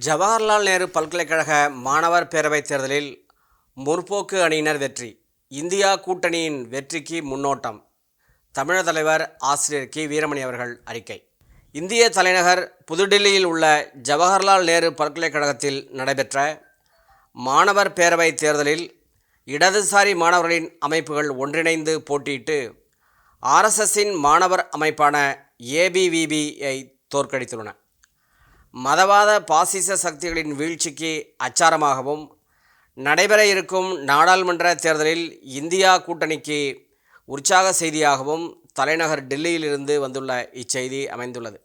ஜவஹர்லால் நேரு பல்கலைக்கழக மாணவர் பேரவைத் தேர்தலில் முற்போக்கு அணியினர் வெற்றி. இந்தியா கூட்டணியின் வெற்றிக்கு முன்னோட்டம். தமிழக தலைவர் ஆசிரியர் கி. வீரமணி அவர்கள் அறிக்கை. இந்திய தலைநகர் புதுடில்லியில் உள்ள ஜவஹர்லால் நேரு பல்கலைக்கழகத்தில் நடைபெற்ற மாணவர் பேரவைத் தேர்தலில் இடதுசாரி மாணவர்களின் அமைப்புகள் ஒன்றிணைந்து போட்டியிட்டு ஆர்எஸ்எஸ்ஸின் மாணவர் அமைப்பான ஏபிவிபியை தோற்கடித்துள்ளன. மதவாத பாசிச சக்திகளின் வீழ்ச்சிக்கு அச்சாரமாகவும் நடைபெற இருக்கும் நாடாளுமன்ற தேர்தலில் இந்தியா கூட்டணிக்கு உற்சாக செய்தியாகவும் தலைநகர் டெல்லியிலிருந்து வந்துள்ள இச்செய்தி அமைந்துள்ளது.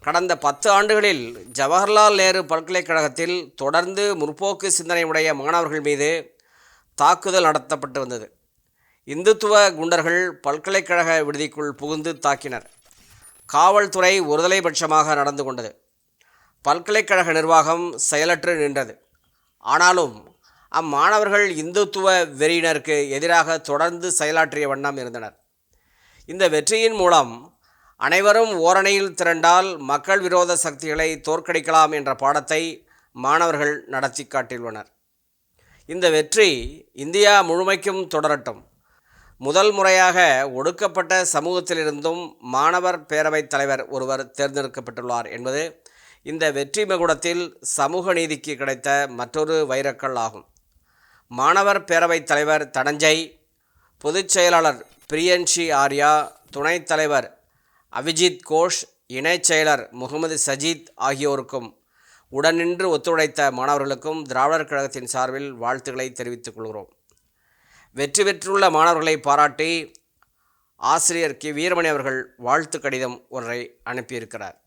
கடந்த பத்து ஆண்டுகளில் ஜவஹர்லால் நேரு பல்கலைக்கழகத்தில் தொடர்ந்து முற்போக்கு சிந்தனை உடைய மாணவர்கள் மீது தாக்குதல் நடத்தப்பட்டு வந்தது. இந்துத்துவ குண்டர்கள் பல்கலைக்கழக விடுதிக்குள் புகுந்து தாக்கினர். காவல்துறை ஒருதலைபட்சமாக நடந்து கொண்டது. பல்கலைக்கழக நிர்வாகம் செயலற்று நின்றது. ஆனாலும் அம்மாணவர்கள் இந்துத்துவ வெறியினருக்கு எதிராக தொடர்ந்து செயலாற்றிய வண்ணம் இருந்தனர். இந்த வெற்றியின் மூலம் அனைவரும் ஓரணையில் திரண்டால் மக்கள் விரோத சக்திகளை தோற்கடிக்கலாம் என்ற பாடத்தை மாணவர்கள் நடத்தி காட்டியுள்ளனர். இந்த வெற்றி இந்தியா முழுமைக்கும் தொடரட்டும். முதல் முறையாக ஒடுக்கப்பட்ட சமூகத்திலிருந்தும் மாணவர் பேரவைத் தலைவர் ஒருவர் தேர்ந்தெடுக்கப்பட்டுள்ளார் என்பது இந்த வெற்றி மகுடத்தில் சமூக நீதிக்கு கிடைத்த மற்றொரு வைரக்கல் ஆகும். மாணவர் பேரவைத் தலைவர் தனஞ்சய் பொதுச் செயலாளர் பிரியன்ஷி ஆர்யா துணைத் தலைவர் அபிஜித் கோஷ் இணைச் செயலர் முகமது சஜீத் ஆகியோருக்கும் உடனின்று ஒத்துழைத்த மாணவர்களுக்கும் திராவிடர் கழகத்தின் சார்பில் வாழ்த்துக்களை தெரிவித்துக் கொள்கிறோம். வெற்றி பெற்றுள்ள மாணவர்களை பாராட்டி ஆசிரியர் கி. வீரமணி அவர்கள் வாழ்த்து கடிதம் ஒன்றை அனுப்பியிருக்கிறார்.